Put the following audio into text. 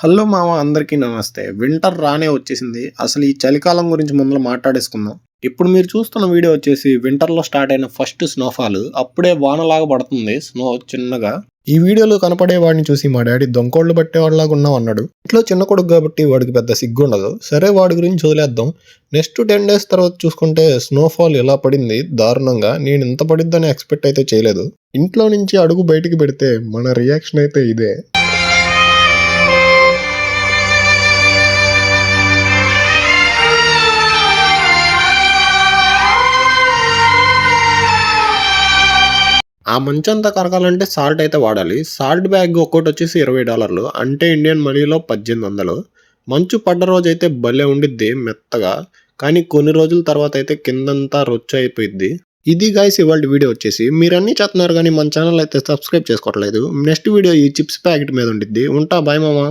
Hello మామ అందరికీ నమస్తే. వింటర్ రానే వచ్చేసింది. అసలు ఈ చలికాలం గురించి ముందు మాట్లాడేసుకుందాం. ఇప్పుడు మీరు చూస్తున్న వీడియో వచ్చేసి వింటర్లో స్టార్ట్ అయిన ఫస్ట్ స్నోఫాల్ అప్పుడే వానలాగా పడుతుంది స్నో చిన్నగా. ఈ వీడియోలో కనపడే వాడిని చూసి మా డాడీ దొంకోళ్ళు పట్టేవాడిలాగా ఉన్నావు అన్నాడు. ఇంట్లో చిన్న కొడుకు కాబట్టి వాడికి పెద్ద సిగ్గు ఉండదు. సరే వాడి గురించి వదిలేద్దాం. నెక్స్ట్ టెన్ డేస్ తర్వాత చూసుకుంటే స్నోఫాల్ ఎలా పడింది? దారుణంగా. నేను ఇంత పడిద్దని ఎక్స్పెక్ట్ అయితే చేయలేదు. ఇంట్లో నుంచి అడుగు బయటికి పెడితే మన రియాక్షన్ అయితే ఇదే. ఆ మంచంతా కరగాలంటే సాల్ట్ అయితే వాడాలి. సాల్ట్ బ్యాగ్ ఒక్కటి వచ్చేసి ఇరవై డాలర్లు. అంటే ఇండియన్ మనీలో పద్దెనిమిది వందలు. మంచు పడ్డ రోజు అయితే భలే ఉండిద్ది మెత్తగా. కానీ కొన్ని రోజుల తర్వాత అయితే కిందంతా రొచ్చు అయిపోయింది ఇది గాయస్ ఇవాళ వీడియో వచ్చేసి. మీరు అన్ని చేస్తున్నారు కానీ మన ఛానల్ అయితే సబ్స్క్రైబ్ చేసుకోవట్లేదు. నెక్స్ట్ వీడియో ఈ చిప్స్ ప్యాకెట్ మీద ఉండిద్ది. ఉంటా బాయ్ మామా.